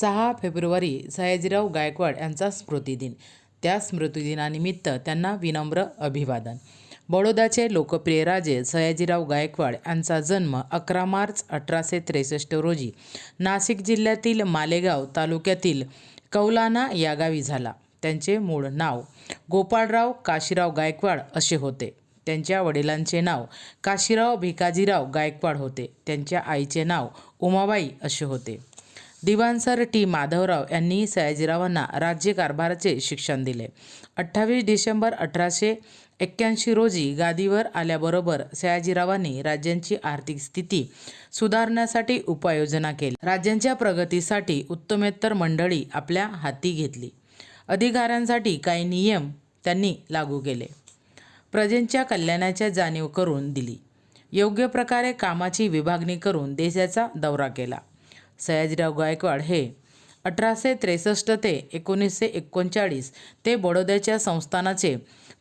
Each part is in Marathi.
सहा फेब्रुवारी सयाजीराव गायकवाड यांचा स्मृतिदिन. त्या स्मृतिदिनानिमित्त त्यांना विनम्र अभिवादन. बडोदाचे लोकप्रिय राजे सयाजीराव गायकवाड यांचा जन्म अकरा मार्च अठराशे त्रेसष्ट रोजी नाशिक जिल्ह्यातील मालेगाव तालुक्यातील कौलाना या गावी झाला. त्यांचे मूळ नाव गोपाळराव काशीराव गायकवाड असे होते. त्यांच्या वडिलांचे नाव काशीराव भिकाजीराव गायकवाड होते. त्यांच्या आईचे नाव उमाबाई असे होते. दिवानसर टी. माधवराव यांनी सयाजीरावांना राज्यकारभाराचे शिक्षण दिले. अठ्ठावीस डिसेंबर अठराशे एक्क्याऐंशी रोजी गादीवर आल्याबरोबर सयाजीरावांनी राज्यांची आर्थिक स्थिती सुधारण्यासाठी उपाययोजना केली. राज्यांच्या प्रगतीसाठी उत्तमेत्तर मंडळी आपल्या हाती घेतली. अधिकाऱ्यांसाठी काही नियम त्यांनी लागू केले. प्रजेंच्या कल्याणाच्या जाणीव करून दिली. योग्य प्रकारे कामाची विभागणी करून देशाचा दौरा केला. सयाजीराव गायकवाड हे अठराशे त्रेसष्ट ते एकोणीसशे एकोणचाळीस ते बडोद्याच्या संस्थानाचे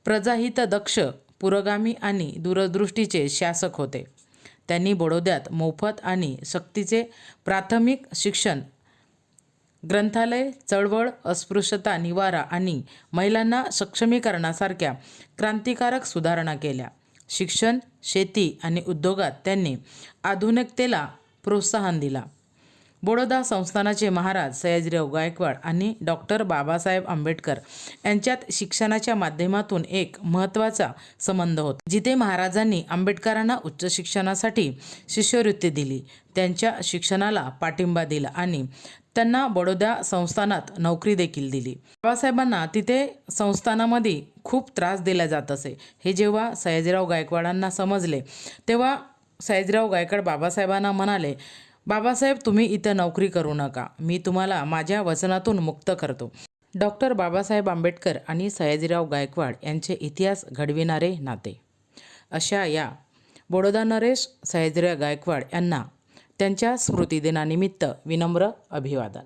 प्रजाहितदक्ष पुरोगामी आणि दूरदृष्टीचे शासक होते. त्यांनी बडोद्यात मोफत आणि सक्तीचे प्राथमिक शिक्षण ग्रंथालय चळवळ अस्पृश्यता निवारा आणि महिलांना सक्षमीकरणासारख्या क्रांतिकारक सुधारणा केल्या. शिक्षण शेती आणि उद्योगात त्यांनी आधुनिकतेला प्रोत्साहन दिला. बडोदा संस्थानाचे महाराज सयाजीराव गायकवाड आणि डॉक्टर बाबासाहेब आंबेडकर यांच्यात शिक्षणाच्या माध्यमातून एक महत्त्वाचा संबंध होता. जिथे महाराजांनी आंबेडकरांना उच्च शिक्षणासाठी शिष्यवृत्ती दिली त्यांच्या शिक्षणाला पाठिंबा दिला आणि त्यांना बडोदा संस्थानात नोकरी देखील दिली. बाबासाहेबांना तिथे संस्थानामध्ये खूप त्रास दिला जात असे. हे जेव्हा सयाजीराव गायकवाडांना समजले तेव्हा सयाजीराव गायकवाड बाबासाहेबांना म्हणाले बाबासाहेब तुम्ही इथं नोकरी करू नका. मी तुम्हाला माझ्या वचनातून मुक्त करतो. डॉक्टर बाबासाहेब आंबेडकर आणि सयाजीराव गायकवाड यांचे इतिहास घडविणारे नाते. अशा या बडोदा नरेश सयाजीराव गायकवाड यांना त्यांच्या स्मृतिदिनानिमित्त विनम्र अभिवादन.